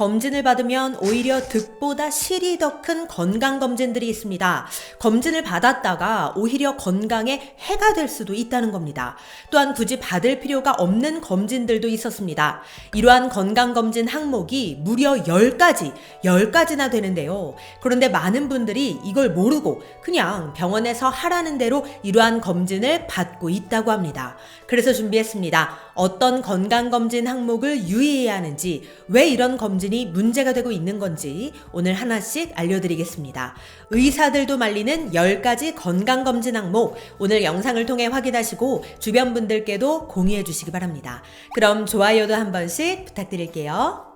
검진을 받으면 오히려 득보다 실이 더 큰 건강검진들이 있습니다. 검진을 받았다가 오히려 건강에 해가 될 수도 있다는 겁니다. 또한 굳이 받을 필요가 없는 검진들도 있었습니다. 이러한 건강검진 항목이 무려 10가지, 10가지나 되는데요. 그런데 많은 분들이 이걸 모르고 그냥 병원에서 하라는 대로 이러한 검진을 받고 있다고 합니다. 그래서 준비했습니다. 어떤 건강검진 항목을 유의해야 하는지, 왜 이런 검진이 문제가 되고 있는 건지 오늘 하나씩 알려드리겠습니다. 의사들도 말리는 10가지 건강검진 항목, 오늘 영상을 통해 확인하시고 주변 분들께도 공유해 주시기 바랍니다. 그럼 좋아요도 한 번씩 부탁드릴게요.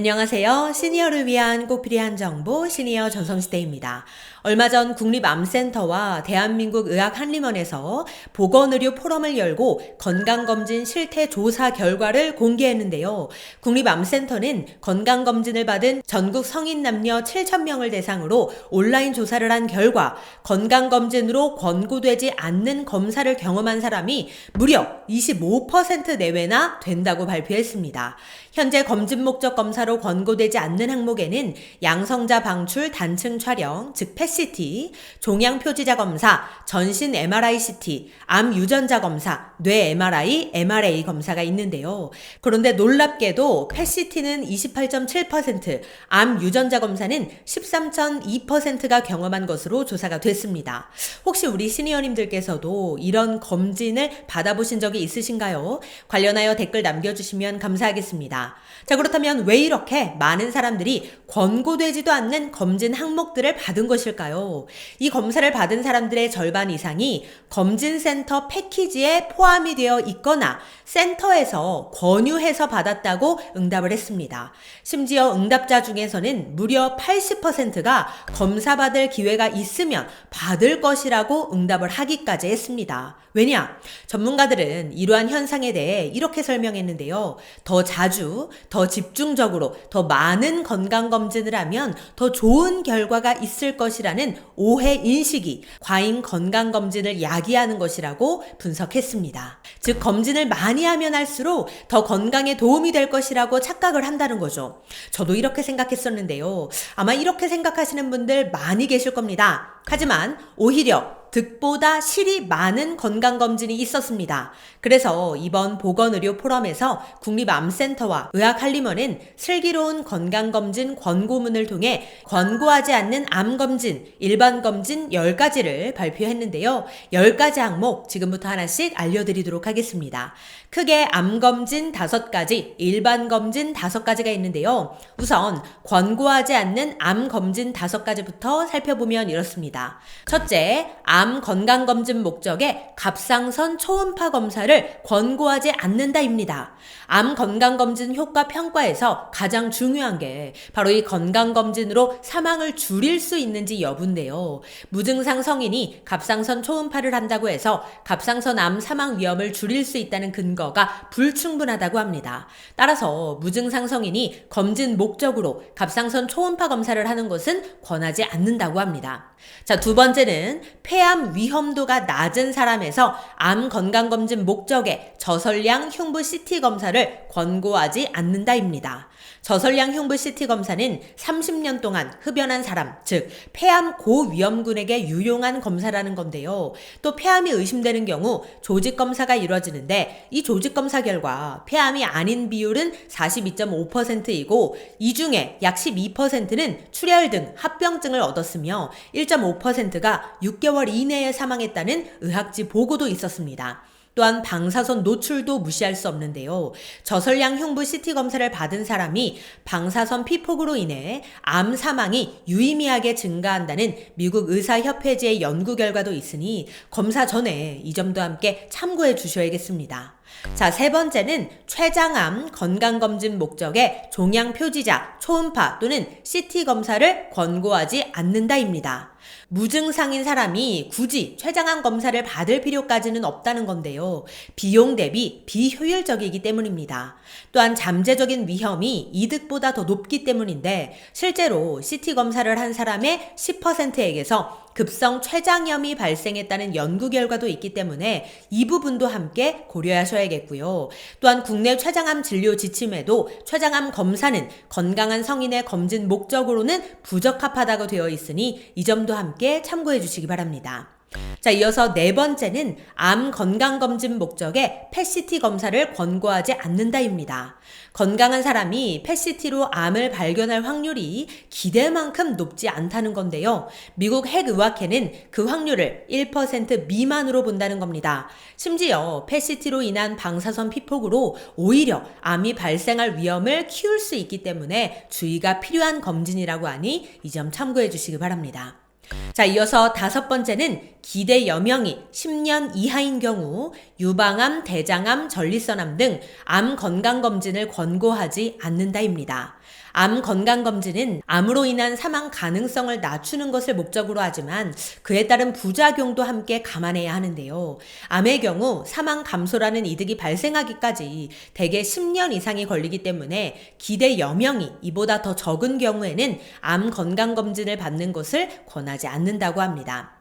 안녕하세요. 시니어를 위한 꽃필이한 정보 시니어 전성시대입니다. 얼마 전 국립암센터와 대한민국 의학 한림원에서 보건의료 포럼을 열고 건강검진 실태 조사 결과를 공개했는데요. 국립암센터는 건강검진을 받은 전국 성인 남녀 7,000명을 대상으로 온라인 조사를 한 결과 건강검진으로 권고되지 않는 검사를 경험한 사람이 무려 25% 내외나 된다고 발표했습니다. 현재 검진 목적 검사로 권고되지 않는 항목에는 양성자 방출 단층 촬영, 즉 PET-CT, 종양 표지자 검사, 전신 MRI-CT, 암 유전자 검사, 뇌 MRI, MRA 검사가 있는데요. 그런데 놀랍게도 PET-CT는 28.7%, 암 유전자 검사는 13.2%가 경험한 것으로 조사가 됐습니다. 혹시 우리 시니어님들께서도 이런 검진을 받아보신 적이 있으신가요? 관련하여 댓글 남겨주시면 감사하겠습니다. 자, 그렇다면 왜 이렇게 많은 사람들이 권고되지도 않는 검진 항목들을 받은 것일까요? 이 검사를 받은 사람들의 절반 이상이 검진센터 패키지에 포함이 되어 있거나 센터에서 권유해서 받았다고 응답을 했습니다. 심지어 응답자 중에서는 무려 80%가 검사받을 기회가 있으면 받을 것이라고 응답을 하기까지 했습니다. 왜냐? 전문가들은 이러한 현상에 대해 이렇게 설명했는데요. 더 자주, 더 집중적으로, 더 많은 건강검진을 하면 더 좋은 결과가 있을 것이라는 오해 인식이 과잉 건강검진을 야기하는 것이라고 분석했습니다. 즉, 검진을 많이 하면 할수록 더 건강에 도움이 될 것이라고 착각을 한다는 거죠. 저도 이렇게 생각했었는데요. 아마 이렇게 생각하시는 분들 많이 계실 겁니다. 하지만 오히려 득보다 실이 많은 건강검진이 있었습니다. 그래서 이번 보건의료 포럼에서 국립암센터와 의학한림원은 슬기로운 건강검진 권고문을 통해 권고하지 않는 암검진, 일반검진 10가지를 발표했는데요. 10가지 항목 지금부터 하나씩 알려드리도록 하겠습니다. 크게 암검진 5가지, 일반검진 5가지가 있는데요. 우선 권고하지 않는 암검진 5가지부터 살펴보면 이렇습니다. 첫째, 암 건강검진 목적에 갑상선 초음파 검사를 권고하지 않는다입니다. 암 건강검진 효과 평가에서 가장 중요한 게 바로 이 건강검진으로 사망을 줄일 수 있는지 여부인데요. 무증상 성인이 갑상선 초음파를 한다고 해서 갑상선 암 사망 위험을 줄일 수 있다는 근거가 불충분하다고 합니다. 따라서 무증상 성인이 검진 목적으로 갑상선 초음파 검사를 하는 것은 권하지 않는다고 합니다. 자, 두 번째는 폐암 위험도가 낮은 사람에서 암 건강검진 목적에 저설량 흉부 CT 검사를 권고하지 않는다입니다. 저설량 흉부 CT 검사는 30년 동안 흡연한 사람, 즉 폐암 고위험군에게 유용한 검사라는 건데요. 또 폐암이 의심되는 경우 조직 검사가 이루어지는데 이 조직 검사 결과 폐암이 아닌 비율은 42.5%이고 이 중에 약 12%는 출혈 등 합병증을 얻었으며 1.5%가 6개월 이내에 사망했다는 의학지 보고도 있었습니다. 또한 방사선 노출도 무시할 수 없는데요. 저설량 흉부 CT 검사를 받은 사람이 방사선 피폭으로 인해 암 사망이 유의미하게 증가한다는 미국 의사협회지의 연구 결과도 있으니 검사 전에 이 점도 함께 참고해 주셔야겠습니다. 자, 세 번째는 췌장암 건강검진 목적의 종양 표지자, 초음파 또는 CT 검사를 권고하지 않는다입니다. 무증상인 사람이 굳이 췌장암 검사를 받을 필요까지는 없다는 건데요. 비용 대비 비효율적이기 때문입니다. 또한 잠재적인 위험이 이득보다 더 높기 때문인데 실제로 CT 검사를 한 사람의 10%에게서 급성 췌장염이 발생했다는 연구 결과도 있기 때문에 이 부분도 함께 고려하셔야겠고요. 또한 국내 췌장암 진료 지침에도 췌장암 검사는 건강한 성인의 검진 목적으로는 부적합하다고 되어 있으니 이 점도 함께 참고해 주시기 바랍니다. 자, 이어서 네 번째는 암 건강검진 목적의 펫CT 검사를 권고하지 않는다입니다. 건강한 사람이 펫CT로 암을 발견할 확률이 기대만큼 높지 않다는 건데요. 미국 핵의학회는 그 확률을 1% 미만으로 본다는 겁니다. 심지어 펫CT로 인한 방사선 피폭으로 오히려 암이 발생할 위험을 키울 수 있기 때문에 주의가 필요한 검진이라고 하니 이 점 참고해 주시기 바랍니다. 자, 이어서 다섯 번째는 기대 여명이 10년 이하인 경우 유방암, 대장암, 전리선암 등 암 건강검진을 권고하지 않는다입니다. 암 건강검진은 암으로 인한 사망 가능성을 낮추는 것을 목적으로 하지만 그에 따른 부작용도 함께 감안해야 하는데요. 암의 경우 사망 감소라는 이득이 발생하기까지 대개 10년 이상이 걸리기 때문에 기대 여명이 이보다 더 적은 경우에는 암 건강검진을 받는 것을 권하지 않는다고 합니다.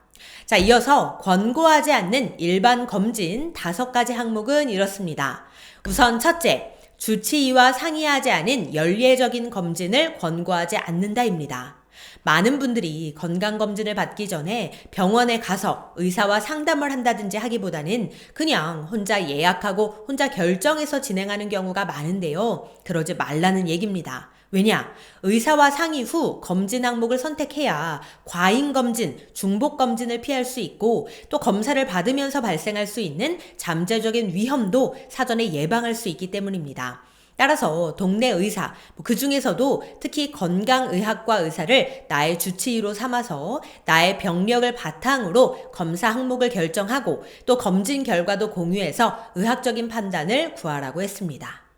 자, 이어서 권고하지 않는 일반 검진 다섯 가지 항목은 이렇습니다. 우선 첫째, 주치의와 상의하지 않은 연례적인 검진을 권고하지 않는다입니다. 많은 분들이 건강검진을 받기 전에 병원에 가서 의사와 상담을 한다든지 하기보다는 그냥 혼자 예약하고 혼자 결정해서 진행하는 경우가 많은데요. 그러지 말라는 얘기입니다. 왜냐? 의사와 상의 후 검진 항목을 선택해야 과잉 검진, 중복 검진을 피할 수 있고 또 검사를 받으면서 발생할 수 있는 잠재적인 위험도 사전에 예방할 수 있기 때문입니다. 따라서 동네 의사, 그 중에서도 특히 건강의학과 의사를 나의 주치의로 삼아서 나의 병력을 바탕으로 검사 항목을 결정하고 또 검진 결과도 공유해서 의학적인 판단을 구하라고 했습니다.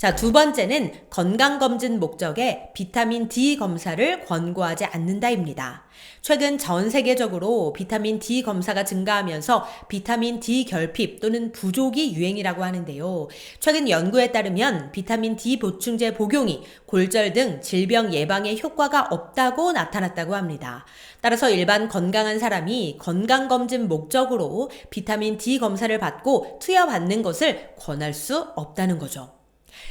자, 두 번째는 건강검진 목적의 비타민 D 검사를 권고하지 않는다입니다. 최근 전 세계적으로 비타민 D 검사가 증가하면서 비타민 D 결핍 또는 부족이 유행이라고 하는데요. 최근 연구에 따르면 비타민 D 보충제 복용이 골절 등 질병 예방에 효과가 없다고 나타났다고 합니다. 따라서 일반 건강한 사람이 건강검진 목적으로 비타민 D 검사를 받고 투여받는 것을 권할 수 없다는 거죠.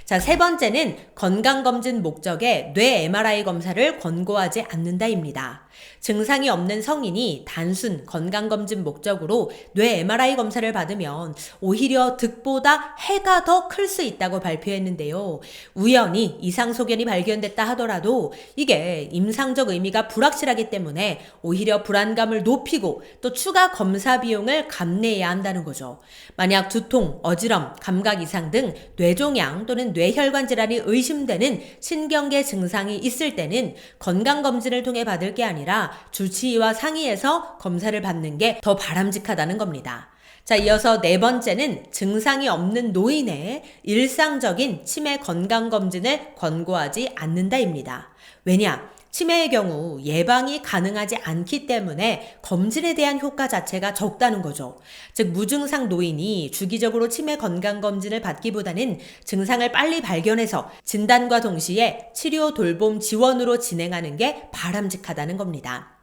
자, 세 번째는 건강검진 목적의 뇌 MRI 검사를 권고하지 않는다입니다. 증상이 없는 성인이 단순 건강검진 목적으로 뇌 MRI 검사를 받으면 오히려 득보다 해가 더 클 수 있다고 발표했는데요. 우연히 이상소견이 발견됐다 하더라도 이게 임상적 의미가 불확실하기 때문에 오히려 불안감을 높이고 또 추가 검사 비용을 감내해야 한다는 거죠. 만약 두통, 어지럼, 감각 이상 등 뇌종양 또는 뇌혈관 질환이 의심되는 신경계 증상이 있을 때는 건강검진을 통해 받을 게 아니라 주치의와 상의해서 검사를 받는 게 더 바람직하다는 겁니다. 자, 이어서 네 번째는 증상이 없는 노인의 일상적인 치매 건강검진을 권고하지 않는다입니다. 왜냐? 치매의 경우 예방이 가능하지 않기 때문에 검진에 대한 효과 자체가 적다는 거죠. 즉, 무증상 노인이 주기적으로 치매 건강검진을 받기보다는 증상을 빨리 발견해서 진단과 동시에 치료 돌봄 지원으로 진행하는 게 바람직하다는 겁니다.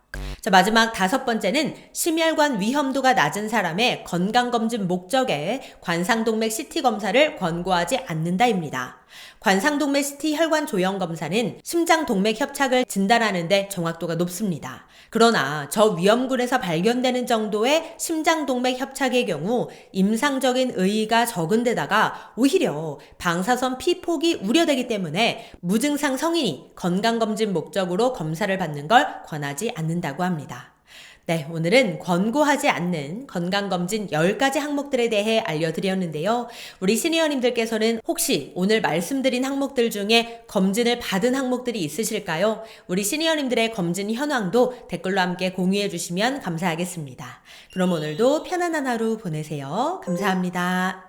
자, 마지막 다섯 번째는 심혈관 위험도가 낮은 사람의 건강검진 목적에 관상동맥 CT 검사를 권고하지 않는다입니다. 관상동맥 CT 혈관 조형 검사는 심장 동맥 협착을 진단하는데 정확도가 높습니다. 그러나 저 위험군에서 발견되는 정도의 심장 동맥 협착의 경우 임상적인 의의가 적은 데다가 오히려 방사선 피 폭이 우려되기 때문에 무증상 성인이 건강검진 목적으로 검사를 받는 걸 권하지 않는다고 합니다. 네, 오늘은 권고하지 않는 건강검진 10가지 항목들에 대해 알려드렸는데요. 우리 시니어님들께서는 혹시 오늘 말씀드린 항목들 중에 검진을 받은 항목들이 있으실까요? 우리 시니어님들의 검진 현황도 댓글로 함께 공유해 주시면 감사하겠습니다. 그럼 오늘도 편안한 하루 보내세요. 감사합니다.